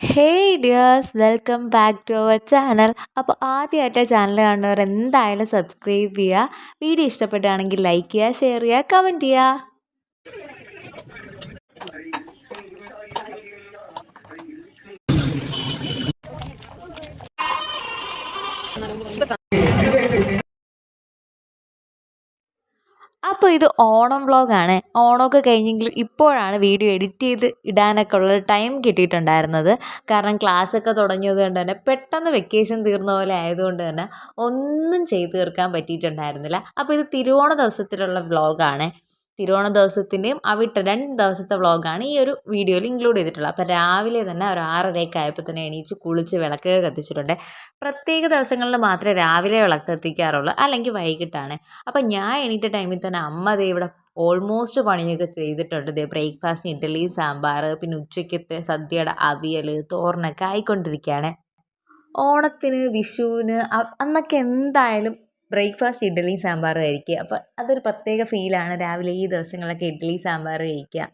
Hey dears welcome back to our channel അപ്പോൾ ആദ്യമായിട്ട് channel കാണുന്നവർ എന്തായാലും സബ്സ്ക്രൈബ് ചെയ്യുക. വീഡിയോ ഇഷ്ടപ്പെടുകയാണെങ്കിൽ ലൈക്ക് ചെയ്യുക ഷെയർ ചെയ്യുക കമന്റ് ചെയ്യുക. ഇത് ഓണം വ്ളോഗാണ് ഓണമൊക്കെ കഴിഞ്ഞെങ്കിൽ ഇപ്പോഴാണ് വീഡിയോ എഡിറ്റ് ചെയ്ത് ഇടാനൊക്കെ ഉള്ള ടൈം കിട്ടിയിട്ടുണ്ടായിരുന്നത്. കാരണം ക്ലാസ്സൊക്കെ തുടങ്ങിയത് കൊണ്ട് തന്നെ പെട്ടെന്ന് വെക്കേഷൻ തീർന്ന പോലെ ആയതുകൊണ്ട് തന്നെ ഒന്നും ചെയ്തു തീർക്കാൻ പറ്റിയിട്ടുണ്ടായിരുന്നില്ല. അപ്പോൾ ഇത് തിരുവോണ ദിവസത്തിലുള്ള വ്ളോഗാണ് തിരുവോണ ദിവസത്തിന്റെയും അവിട്ട രണ്ട് ദിവസത്തെ വ്ളോഗാണ് ഈ ഒരു വീഡിയോയിൽ ഇൻക്ലൂഡ് ചെയ്തിട്ടുള്ളത്. അപ്പോൾ രാവിലെ തന്നെ ഒരു ആറരയൊക്കെ ആയപ്പോൾ തന്നെ എണീച്ച് കുളിച്ച് വിളക്കൊക്കെ കത്തിച്ചിട്ടുണ്ട്. പ്രത്യേക ദിവസങ്ങളിൽ മാത്രമേ രാവിലെ വിളക്ക് കത്തിക്കാറുള്ളൂ അല്ലെങ്കിൽ വൈകിട്ടാണ്. അപ്പോൾ ഞാൻ എണീറ്റ ടൈമിൽ തന്നെ അമ്മ ദേ ഇവിടെ ഓൾമോസ്റ്റ് പണിയൊക്കെ ചെയ്തിട്ടുണ്ട്. ദേ ബ്രേക്ക്ഫാസ്റ്റിന് ഇഡ്ഡലി സാമ്പാർ പിന്നെ ഉച്ചയ്ക്കത്തെ സദ്യയുടെ അവിയൽ തോരനൊക്കെ ആയിക്കൊണ്ടിരിക്കുകയാണ്. ഓണത്തിന് വിഷുവിന് അന്നൊക്കെ എന്തായാലും ബ്രേക്ക്ഫാസ്റ്റ് ഇഡ്ഡലി സാമ്പാർ കഴിക്കുക. അപ്പോൾ അതൊരു പ്രത്യേക ഫീലാണ് രാവിലെ ഈ ദിവസങ്ങളിലൊക്കെ ഇഡ്ഡലി സാമ്പാർ കഴിക്കുക.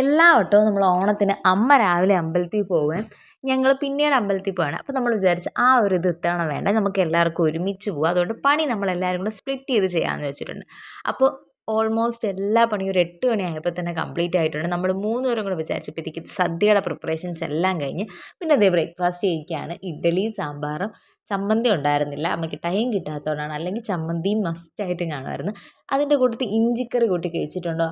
എല്ലാ വട്ടവും നമ്മൾ ഓണത്തിന് അമ്മ രാവിലെ അമ്പലത്തിൽ പോവുകയും ഞങ്ങൾ പിന്നീട് അമ്പലത്തിൽ പോവാണ് അപ്പോൾ നമ്മൾ വിചാരിച്ച് ആ ഒരു ഇത് ഇത്തവണ വേണ്ട. നമുക്ക് എല്ലാവർക്കും ഒരുമിച്ച് പോവാം അതുകൊണ്ട് പണി നമ്മളെല്ലാവരും കൂടെ സ്പ്ലിറ്റ് ചെയ്ത് ചെയ്യാമെന്ന് വെച്ചിട്ടുണ്ട്. അപ്പോൾ ഓൾമോസ്റ്റ് എല്ലാ പണിയും ഒരു എട്ട് മണിയായപ്പോൾ തന്നെ കംപ്ലീറ്റ് ആയിട്ടുണ്ട്. നമ്മൾ മൂന്ന് പേരും കൂടെ വിചാരിച്ചപ്പോഴത്തേക്ക് സദ്യയുടെ പ്രിപ്പറേഷൻസ് എല്ലാം കഴിഞ്ഞ് പിന്നെ അതേ ബ്രേക്ക്ഫാസ്റ്റ് കഴിക്കുകയാണ്. ഇഡ്ഡലിയും സാമ്പാറും ചമ്മന്തി ഉണ്ടായിരുന്നില്ല. അമ്മയ്ക്ക് ടൈം കിട്ടാത്തതുകൊണ്ടാണ്. അല്ലെങ്കിൽ ചമ്മന്തിയും മസ്റ്റായിട്ടും കാണുമായിരുന്നു. അതിന്റെ കൂട്ടത്തിൽ ഇഞ്ചിക്കറി കൂട്ടി കഴിച്ചിട്ടുണ്ടോ?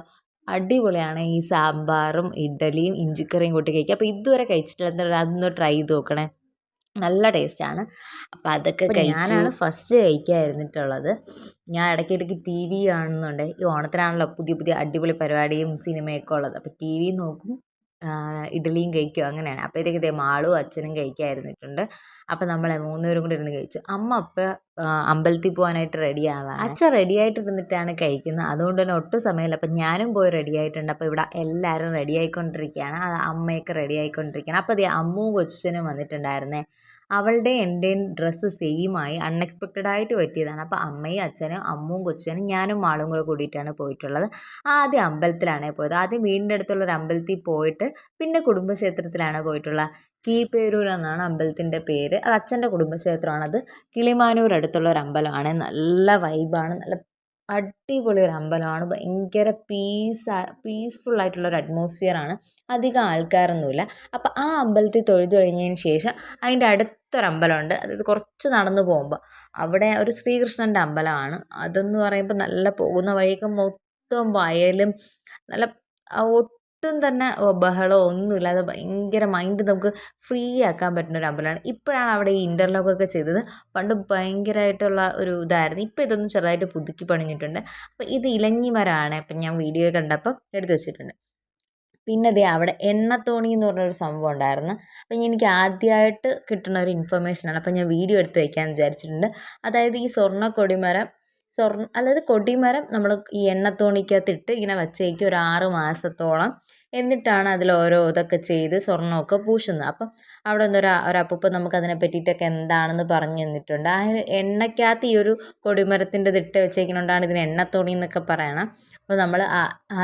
അടിപൊളിയാണ്. ഈ സാമ്പാറും ഇഡ്ഡലിയും ഇഞ്ചിക്കറിയും കൂട്ടി കഴിക്കുക. അപ്പോൾ ഇതുവരെ കഴിച്ചിട്ടില്ല അതൊന്ന് ട്രൈ ചെയ്ത് നോക്കണേ. നല്ല ടേസ്റ്റാണ്. അപ്പോൾ അതൊക്കെ ഞാനാണ് ഫസ്റ്റ് കഴിക്കാതിരുന്നിട്ടുള്ളത്. ഞാൻ ഇടയ്ക്കിടയ്ക്ക് ടി വി കാണുന്നുണ്ട്. ഈ ഓണത്തിനാണല്ലോ പുതിയ പുതിയ അടിപൊളി പരിപാടിയും സിനിമയൊക്കെ ഉള്ളത്. അപ്പോൾ ടി വി നോക്കും. ഇഡ്ഡലിയും കഴിക്കും അങ്ങനെയാണ്. അപ്പോഴത്തേക്ക് ദേ മാളും അച്ഛനും കഴിക്കാതിരുന്നിട്ടുണ്ട്. അപ്പോൾ നമ്മൾ മൂന്നുപേരും കൂടി ഇരുന്ന് കഴിച്ചു. അമ്മ അപ്പോൾ അമ്പലത്തിൽ പോകാനായിട്ട് റെഡി ആവാണ്. അച്ഛൻ റെഡി ആയിട്ട് ഇരുന്നിട്ടാണ് കഴിക്കുന്നത്. അതുകൊണ്ട് തന്നെ ഒട്ടും സമയമില്ല. അപ്പം ഞാനും പോയി റെഡി ആയിട്ടുണ്ട്. അപ്പോൾ ഇവിടെ എല്ലാവരും റെഡി ആയിക്കൊണ്ടിരിക്കുകയാണ്. അമ്മയൊക്കെ റെഡി ആയിക്കൊണ്ടിരിക്കുകയാണ്. അപ്പോൾ ദേ അമ്മുവും കൊച്ചനും വന്നിട്ടുണ്ടായിരുന്നേ. അവളുടെ എന്റെയും ഡ്രസ്സ് സെയിമായി അൺഎക്സ്പെക്റ്റഡ് ആയിട്ട് പറ്റിയതാണ്. അപ്പോൾ അമ്മയും അച്ഛനും അമ്മും കൊച്ചനും ഞാനും ആളും കൂടെ കൂടിയിട്ടാണ് പോയിട്ടുള്ളത്. ആദ്യം അമ്പലത്തിലാണ് പോയത്. ആദ്യം വീടിന്റെ അടുത്തുള്ള ഒരു അമ്പലത്തിൽ പോയിട്ട് പിന്നെ കുടുംബക്ഷേത്രത്തിലാണ് പോയിട്ടുള്ളത് കീഴ്പേരൂർ എന്നാണ് അമ്പലത്തിന്റെ പേര്. അത് അച്ഛന്റെ കുടുംബക്ഷേത്രമാണത് കിളിമാനൂർ അടുത്തുള്ള ഒരു അമ്പലമാണ്. നല്ല വൈബാണ് നല്ല അടിപൊളി ഒരു അമ്പലമാണ്. ഭയങ്കര പീസ് പീസ്ഫുൾ ആയിട്ടുള്ള ഒരു അറ്റ്മോസ്ഫിയർ ആണ്. അധികം ആൾക്കാരൊന്നുമില്ല. അപ്പോൾ ആ അമ്പലത്തിൽ തൊഴുതു കഴിഞ്ഞതിന് ശേഷം അതിന്റെ അടുത്തൊരു അമ്പലമുണ്ട് അതായത് കുറച്ച് നടന്നു പോകുമ്പോൾ അവിടെ ഒരു ശ്രീകൃഷ്ണന്റെ അമ്പലമാണ്. അതെന്ന് പറയുമ്പോൾ നല്ല പോകുന്ന വഴിക്ക് മൊത്തം വയലും നല്ല ഒട്ടും തന്നെ ബഹളമോ ഒന്നുമില്ലാതെ ഭയങ്കര മൈൻഡ് നമുക്ക് ഫ്രീ ആക്കാൻ പറ്റുന്ന ഒരു അമ്പലമാണ്. ഇപ്പോഴാണ് അവിടെ ഈ ഇന്റർലോക്കൊക്കെ ചെയ്തത്. പണ്ട് ഭയങ്കരമായിട്ടുള്ള ഒരു ഇതായിരുന്നു. ഇപ്പോൾ ഇതൊന്നും ചെറുതായിട്ട് പുതുക്കി പണിഞ്ഞിട്ടുണ്ട്. അപ്പോൾ ഇത് ഇലഞ്ഞി മരമാണ് ഞാൻ വീഡിയോ കണ്ടപ്പം എടുത്ത് വെച്ചിട്ടുണ്ട്. പിന്നെ ദേ അവിടെ എണ്ണത്തോണി എന്ന് പറഞ്ഞൊരു സംഭവം ഉണ്ടായിരുന്നു. അപ്പം എനിക്ക് ആദ്യമായിട്ട് കിട്ടുന്ന ഒരു ഇൻഫർമേഷനാണ് അപ്പം ഞാൻ വീഡിയോ എടുത്ത് വയ്ക്കാമെന്ന് വിചാരിച്ചിട്ടുണ്ട്. അതായത് ഈ സ്വർണ കൊടിമരം സ്വർണ അതായത് കൊടിമരം നമ്മൾ ഈ എണ്ണത്തോണിക്കകത്തിട്ട് ഇങ്ങനെ വച്ചേക്കും ഒരു ആറ് മാസത്തോളം. എന്നിട്ടാണ് അതിൽ ഓരോ ഇതൊക്കെ ചെയ്ത് സ്വർണമൊക്കെ പൂശുന്നത്. അപ്പം അവിടെ നിന്നൊരു ഒരപ്പൂപ്പ നമുക്ക് അതിനെ പറ്റിയിട്ടൊക്കെ എന്താണെന്ന് പറഞ്ഞു തന്നിട്ടുണ്ട്. ആ ഒരു എണ്ണയ്ക്കകത്ത് ഈ ഒരു കൊടിമരത്തിന്റെ ഇതിട്ട് വെച്ചേക്കുന്നതുകൊണ്ടാണ് ഇതിന് എണ്ണത്തോണി എന്നൊക്കെ പറയണം. അപ്പോൾ നമ്മൾ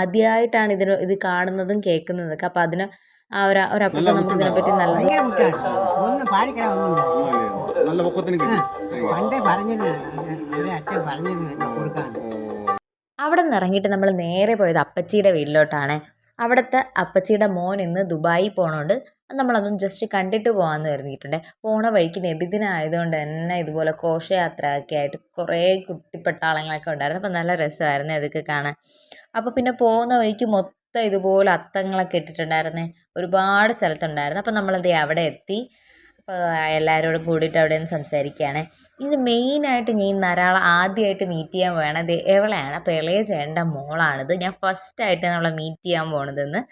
ആദ്യമായിട്ടാണ് ഇതിന് ഇത് കാണുന്നതും കേൾക്കുന്നതൊക്കെ. അപ്പം അതിന് ആ ഒരു ഒരപ്പൂപ്പ നമുക്ക് ഇതിനെപ്പറ്റി ഒന്നും നല്ല പൊക്കത്തിന് കിട്ടി. പണ്ടേ പറഞ്ഞിരുന്നു. അച്ഛൻ പറഞ്ഞിരുന്നു കൊടുക്കാൻ. അവിടെ നിന്ന് ഇറങ്ങിയിട്ട് നമ്മൾ നേരെ പോയത് അപ്പച്ചിയുടെ വീട്ടിലോട്ടാണ്. അവിടുത്തെ അപ്പച്ചിയുടെ മോൻ ഇന്ന് ദുബായി പോണോണ്ട് നമ്മളതൊന്നും ജസ്റ്റ് കണ്ടിട്ട് പോകാമെന്ന് കരുതിയിട്ടുണ്ട്. പോണ വഴിക്ക് നബിദിനായതുകൊണ്ട് തന്നെ ഇതുപോലെ ഘോഷയാത്ര ഒക്കെ ആയിട്ട് കുറേ കുട്ടിപ്പട്ടാളങ്ങളൊക്കെ ഉണ്ടായിരുന്നു. അപ്പോൾ നല്ല രസമായിരുന്നു അതൊക്കെ കാണാൻ. അപ്പോൾ പിന്നെ പോകുന്ന വഴിക്ക് മൊത്തം ഇതുപോലെ അത്തങ്ങളൊക്കെ ഇട്ടിട്ടുണ്ടായിരുന്നേ. ഒരുപാട് സ്ഥലത്തുണ്ടായിരുന്നു. അപ്പോൾ നമ്മളത് അവിടെ എത്തി. അപ്പോൾ എല്ലാവരോടും കൂടിയിട്ട് അവിടെ നിന്ന് സംസാരിക്കുകയാണ്. ഇത് മെയിനായിട്ട് ഞാൻ ഇന്ന് ആദ്യമായിട്ട് മീറ്റ് ചെയ്യാൻ പോകണത് എവളെയാണ്? അപ്പോൾ ഇളയ ചേട്ടന്റെ മോളാണിത്. ഞാൻ ഫസ്റ്റായിട്ടാണ് അവളെ മീറ്റ് ചെയ്യാൻ പോണതെന്ന്.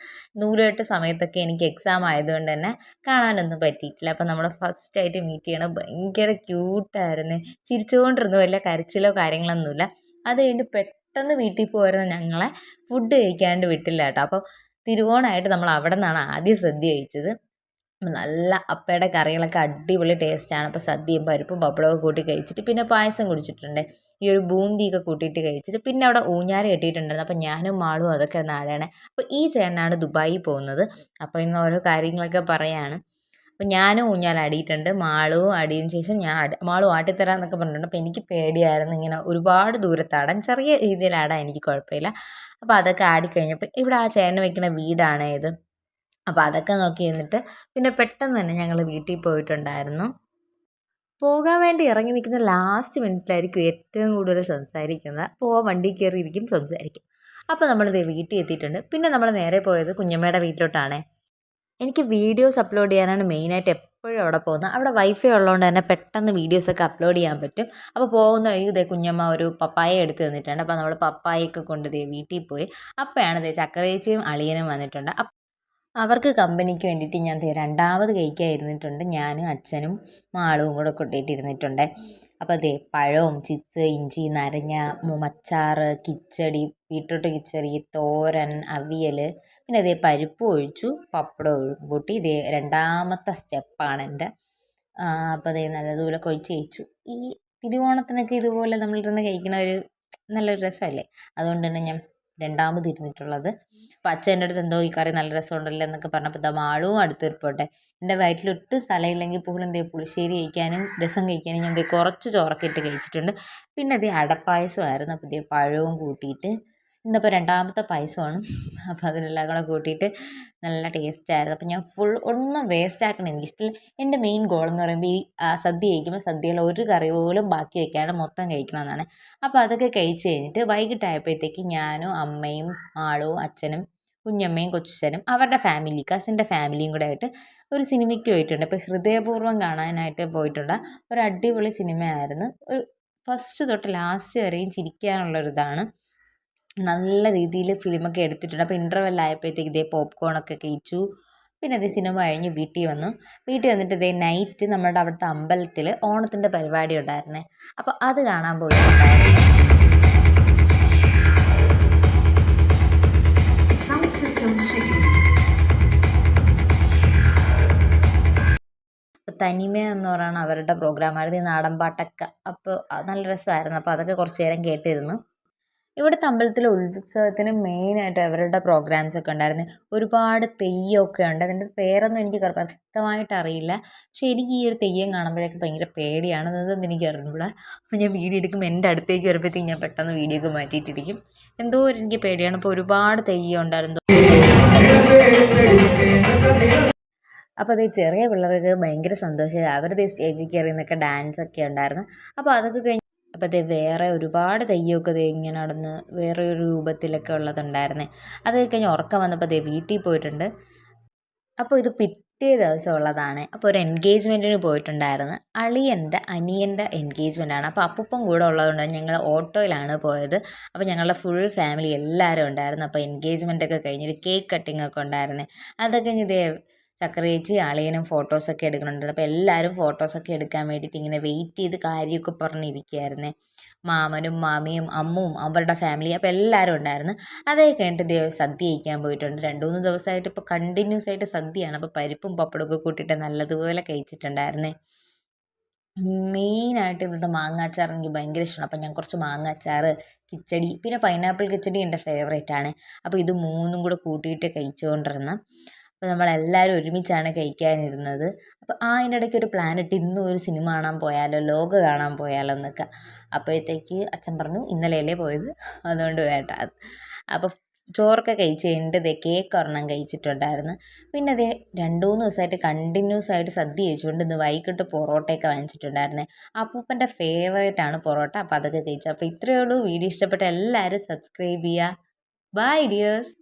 നൂലുകെട്ട് സമയത്തൊക്കെ എനിക്ക് എക്സാം ആയതുകൊണ്ട് തന്നെ കാണാനൊന്നും പറ്റിയിട്ടില്ല. അപ്പോൾ നമ്മൾ ഫസ്റ്റായിട്ട് മീറ്റ് ചെയ്യണം ഭയങ്കര ക്യൂട്ടായിരുന്നു ചിരിച്ചുകൊണ്ടിരുന്നു വലിയ കരച്ചിലോ കാര്യങ്ങളൊന്നുമില്ല. അത് കഴിഞ്ഞ് പെട്ടെന്ന് വീട്ടിൽ പോയിരുന്ന ഞങ്ങളെ ഫുഡ് കഴിക്കാണ്ട് വിട്ടില്ല കേട്ടോ. അപ്പോൾ തിരുവോണമായിട്ട് നമ്മൾ അവിടെ നിന്നാണ് ആദ്യം സദ്യ കഴിച്ചത്. നല്ല അപ്പയുടെ കറികളൊക്കെ അടിപൊളി ടേസ്റ്റാണ്. അപ്പോൾ സദ്യയും പരിപ്പും പപ്പടവും കൂട്ടി കഴിച്ചിട്ട് പിന്നെ പായസം കുടിച്ചിട്ടുണ്ട്. ഈ ഒരു ബൂന്തിയൊക്കെ കൂട്ടിയിട്ട് കഴിച്ചിട്ട് പിന്നെ അവിടെ ഊഞ്ഞാൽ കെട്ടിയിട്ടുണ്ടായിരുന്നു. അപ്പോൾ ഞാനും മാളും അതൊക്കെ നാടാണ് അപ്പോൾ ഈ ചേട്ടനാണ് ദുബായിൽ പോകുന്നത്. അപ്പോൾ ഇന്ന് ഓരോ കാര്യങ്ങളൊക്കെ പറയാണ്. അപ്പോൾ ഞാനും ഊഞ്ഞാൽ അടിയിട്ടുണ്ട് മാളും അടിയതിനു ശേഷം ഞാൻ അടി മാളും ആട്ടിത്തരാം എന്നൊക്കെ പറഞ്ഞിട്ടുണ്ട്. അപ്പോൾ എനിക്ക് പേടിയായിരുന്നു ഇങ്ങനെ ഒരുപാട് ദൂരത്താടാൻ ചെറിയ രീതിയിൽ ആടാൻ എനിക്ക് കുഴപ്പമില്ല. അപ്പോൾ അതൊക്കെ ആടിക്കഴിഞ്ഞപ്പോൾ ഇവിടെ ആ ചേട്ടന് വെക്കുന്ന വീടാണ് ഇത് അപ്പോൾ അതൊക്കെ നോക്കി നിന്നിട്ട് പിന്നെ പെട്ടെന്ന് തന്നെ ഞങ്ങൾ വീട്ടിൽ പോയിട്ടുണ്ടായിരുന്നു. പോകാൻ വേണ്ടി ഇറങ്ങി നിൽക്കുന്ന ലാസ്റ്റ് മിനിറ്റിലായിരിക്കും ഏറ്റവും കൂടുതൽ സംസാരിക്കുന്നത് അപ്പോൾ വണ്ടി കയറിയിരിക്കും സംസാരിക്കും. അപ്പോൾ നമ്മളിത് വീട്ടിൽ എത്തിയിട്ടുണ്ട്. പിന്നെ നമ്മൾ നേരെ പോയത് കുഞ്ഞമ്മയുടെ വീട്ടിലോട്ടാണ്. എനിക്ക് വീഡിയോസ് അപ്ലോഡ് ചെയ്യാനാണ് മെയിനായിട്ട് എപ്പോഴും അവിടെ പോകുന്നത്. അവിടെ വൈഫൈ ഉള്ളതുകൊണ്ട് തന്നെ പെട്ടെന്ന് വീഡിയോസൊക്കെ അപ്ലോഡ് ചെയ്യാൻ പറ്റും. അപ്പോൾ പോകുന്ന ഇതേ കുഞ്ഞമ്മ ഒരു പപ്പായ എടുത്ത് തന്നിട്ടുണ്ട്. അപ്പോൾ നമ്മൾ പപ്പായൊക്കെ കൊണ്ട് വീട്ടിൽ പോയി. അപ്പോഴാണ് ദേ ചക്കരേച്ചിയും അളിയനും വന്നിട്ടുണ്ട്. അവർക്ക് കമ്പനിക്ക് വേണ്ടിയിട്ട് ഞാൻ രണ്ടാമത് കഴിക്കാൻ ഇരുന്നിട്ടുണ്ട് ഞാനും അച്ഛനും മാളും കൂടെ കൊണ്ടിട്ട് ഇരുന്നിട്ടുണ്ട് അപ്പോൾ അതെ പഴവും ചിപ്സ് ഇഞ്ചി നരഞ്ഞ മച്ചാറ് കിച്ചടി ബീട്രൂട്ട് കിച്ചടി തോരൻ അവിയൽ പിന്നെ അതേ പരിപ്പ് ഒഴിച്ചു പപ്പടം കൂട്ടി ഇതേ രണ്ടാമത്തെ സ്റ്റെപ്പാണ് എന്റെ. അപ്പോൾ അതേ നല്ലതുപോലെ കൊഴിച്ച് കഴിച്ചു ഈ തിരുവോണത്തിനൊക്കെ ഇതുപോലെ നമ്മളിരുന്ന് കഴിക്കുന്ന ഒരു നല്ലൊരു രസമല്ലേ? അതുകൊണ്ട് തന്നെ ഞാൻ രണ്ടാമത് ഇരുന്നിട്ടുള്ളത്. അപ്പം അച്ഛൻ എന്റെ അടുത്ത് എന്തോ ഈ കറി നല്ല രസമുണ്ടല്ലോ എന്നൊക്കെ പറഞ്ഞപ്പോൾ ദമാളും അടുത്തിരിപ്പോട്ടെ എന്റെ വയറ്റിൽ ഒട്ടും സ്ഥലമില്ലെങ്കിൽ പോലും എന്തേ പുളിശ്ശേരി കഴിക്കാനും രസം കഴിക്കാനും ഞാൻ കുറച്ച് ചോറൊക്കെ ഇട്ട് കഴിച്ചിട്ടുണ്ട്. പിന്നെ അതേ അടപ്പായസമായിരുന്നു. അപ്പോൾ ഇതേ പഴവും കൂട്ടിയിട്ട് ഇന്നിപ്പോൾ രണ്ടാമത്തെ പായസമാണ്. അപ്പോൾ അതിനെല്ലാം കൂടെ കൂട്ടിയിട്ട് നല്ല ടേസ്റ്റായിരുന്നു. അപ്പോൾ ഞാൻ ഫുൾ ഒന്നും വേസ്റ്റ് ആക്കണം എനിക്കിഷ്ടമില്ല എന്റെ മെയിൻ ഗോൾ എന്ന് പറയുമ്പോൾ ഈ സദ്യ കഴിക്കുമ്പോൾ സദ്യയിൽ ഒരു കറി പോലും ബാക്കി വയ്ക്കാതെ മൊത്തം കഴിക്കണമെന്നാണ്. അപ്പോൾ അതൊക്കെ കഴിച്ച് കഴിഞ്ഞിട്ട് വൈകിട്ടായപ്പോഴത്തേക്ക് ഞാനും അമ്മയും ആളും അച്ഛനും കുഞ്ഞമ്മയും കൊച്ചനും അവരുടെ ഫാമിലി കസിന്റെ ഫാമിലിയും കൂടെ ആയിട്ട് ഒരു സിനിമയ്ക്ക് പോയിട്ടുണ്ട്. അപ്പോൾ ഹൃദയപൂർവം കാണാനായിട്ട് പോയിട്ടുള്ള ഒരു അടിപൊളി സിനിമയായിരുന്നു. ഒരു ഫസ്റ്റ് തൊട്ട് ലാസ്റ്റ് വരെയും ചിരിക്കാനുള്ളൊരിതാണ്. നല്ല രീതിയിൽ ഫിലിമൊക്കെ എടുത്തിട്ടുണ്ട്. അപ്പോൾ ഇന്റർവെൽ ആയപ്പോഴത്തേക്ക് ഇതേ പോപ്കോണൊക്കെ കഴിച്ചു. പിന്നെ അതേ സിനിമ കഴിഞ്ഞ് വീട്ടിൽ വന്നു. വീട്ടിൽ വന്നിട്ട് ഇതേ നൈറ്റ് നമ്മുടെ അവിടുത്തെ അമ്പലത്തിൽ ഓണത്തിന്റെ പരിപാടി ഉണ്ടായിരുന്നേ. അപ്പോൾ അത് കാണാൻ പോയിട്ടുണ്ടായിരുന്നു. തനിമ എന്ന് പറയുന്ന അവരുടെ പ്രോഗ്രാമായിരുന്നു ഈ നാടൻ പാട്ടൊക്കെ. അപ്പോൾ നല്ല രസമായിരുന്നു. അപ്പോൾ അതൊക്കെ കുറച്ച് നേരം കേട്ടിരുന്നു. ഇവിടുത്തെ അമ്പലത്തിലെ ഉത്സവത്തിന് മെയിനായിട്ട് അവരുടെ പ്രോഗ്രാംസ് ഒക്കെ ഉണ്ടായിരുന്നു. ഒരുപാട് തെയ്യമൊക്കെ ഉണ്ട്. അതിന്റെ പേരൊന്നും എനിക്ക് കൃത്യമായിട്ട് അറിയില്ല. പക്ഷേ എനിക്ക് ഈ ഒരു തെയ്യം കാണുമ്പോഴേക്കും ഭയങ്കര പേടിയാണ്. അതൊന്നും എനിക്ക് അറിഞ്ഞൂടാ. അപ്പോൾ ഞാൻ വീഡിയോ എടുക്കുമ്പോൾ എന്റെ അടുത്തേക്ക് വരുമ്പോഴത്തേക്ക് ഞാൻ പെട്ടെന്ന് വീഡിയോ ഒക്കെ മാറ്റിയിട്ടിരിക്കും. എന്തോ ഒരു എനിക്ക് പേടിയാണ്. അപ്പോൾ ഒരുപാട് തെയ്യം ഉണ്ടായിരുന്നു. അപ്പോൾ അത് ചെറിയ പിള്ളേർക്ക് ഭയങ്കര സന്തോഷമായി. അവരുടെ സ്റ്റേജിൽ കയറി നിന്നൊക്കെ ഡാൻസ് ഒക്കെ ഉണ്ടായിരുന്നു. അപ്പോൾ അതൊക്കെ കഴിഞ്ഞ് അപ്പോൾ അത് വേറെ ഒരുപാട് തെയ്യമൊക്കെ ദേ ഇങ്ങനെ നടന്ന് വേറെ ഒരു രൂപത്തിലൊക്കെ ഉള്ളതുണ്ടായിരുന്നേ. അത് കഴിഞ്ഞ് ഉറക്കം വന്നപ്പോൾ ദേ വീട്ടിൽ പോയിട്ടുണ്ട്. അപ്പോൾ ഇത് പിറ്റേ ദിവസം ഉള്ളതാണ്. അപ്പോൾ ഒരു എൻഗേജ്മെന്റിന് പോയിട്ടുണ്ടായിരുന്നു. അളിയന്റെ അനിയന്റെ എൻഗേജ്മെന്റ് ആണ് അപ്പോൾ അപ്പൂപ്പം കൂടെ ഉള്ളതുകൊണ്ട് ഞങ്ങൾ ഓട്ടോയിലാണ് പോയത്. അപ്പോൾ ഞങ്ങളുടെ ഫുൾ ഫാമിലി എല്ലാവരും ഉണ്ടായിരുന്നു. അപ്പോൾ എൻഗേജ്മെന്റ് ഒക്കെ കഴിഞ്ഞൊരു കേക്ക് കട്ടിംഗ് ഒക്കെ ഉണ്ടായിരുന്നു. അതൊക്കെ കഴിഞ്ഞ് ഇതേ ചക്കരേച്ചി അളിയനും ഫോട്ടോസൊക്കെ എടുക്കുന്നുണ്ട്. അപ്പോൾ എല്ലാവരും ഫോട്ടോസൊക്കെ എടുക്കാൻ വേണ്ടിയിട്ട് ഇങ്ങനെ വെയിറ്റ് ചെയ്ത് കാര്യമൊക്കെ പറഞ്ഞിരിക്കുകയായിരുന്നേ മാമനും മാമിയും അമ്മും അവരുടെ ഫാമിലി അപ്പോൾ എല്ലാവരും ഉണ്ടായിരുന്നു. അതേ കഴിഞ്ഞിട്ട് ദൈവം സദ്യ കഴിക്കാൻ പോയിട്ടുണ്ട്. രണ്ട് മൂന്ന് ദിവസമായിട്ട് ഇപ്പോൾ കണ്ടിന്യൂസ് ആയിട്ട് സദ്യയാണ്. അപ്പോൾ പരിപ്പും പപ്പടമൊക്കെ കൂട്ടിയിട്ട് നല്ലതുപോലെ കഴിച്ചിട്ടുണ്ടായിരുന്നേ. മെയിനായിട്ട് ഇവിടുത്തെ മാങ്ങാച്ചാർ എനിക്ക് ഭയങ്കര ഇഷ്ടമാണ് അപ്പോൾ ഞാൻ കുറച്ച് മാങ്ങാച്ചാർ കിച്ചടി പിന്നെ പൈനാപ്പിൾ കിച്ചടി എന്റെ ഫേവറേറ്റ് ആണ്. അപ്പോൾ ഇത് മൂന്നും കൂടെ കൂട്ടിയിട്ട് കഴിച്ചുകൊണ്ടിരുന്ന അപ്പോൾ നമ്മളെല്ലാവരും ഒരുമിച്ചാണ് കഴിക്കാനിരുന്നത്. അപ്പോൾ ആ അതിന്റെ ഇടയ്ക്ക് ഒരു പ്ലാൻ ഇട്ട് ഇന്നും ഒരു സിനിമ കാണാൻ പോയാലോ ലോക കാണാൻ പോയാലോ എന്നൊക്കെ. അപ്പോഴത്തേക്ക് അച്ഛൻ പറഞ്ഞു ഇന്നലെയല്ലേ പോയത്? അതുകൊണ്ട് വേണ്ട അപ്പോൾ ചോറൊക്കെ കഴിച്ച് കഴിഞ്ഞിട്ട് ഇതേ കേക്ക് ഒരെണ്ണം കഴിച്ചിട്ടുണ്ടായിരുന്നു. പിന്നെ അതേ രണ്ട് മൂന്ന് ദിവസമായിട്ട് കണ്ടിന്യൂസ് ആയിട്ട് സദ്യ കഴിച്ചുകൊണ്ട് ഇന്ന് വൈകിട്ട് പൊറോട്ടയൊക്കെ വാങ്ങിച്ചിട്ടുണ്ടായിരുന്നേ. അപ്പൂപ്പന്റെ ഫേവറേറ്റ് ആണ് പൊറോട്ട. അപ്പോൾ അതൊക്കെ കഴിച്ചു. അപ്പോൾ ഇത്രയേ ഉള്ളൂ. വീഡിയോ ഇഷ്ടപ്പെട്ട എല്ലാവരും സബ്സ്ക്രൈബ് ചെയ്യുക. By dears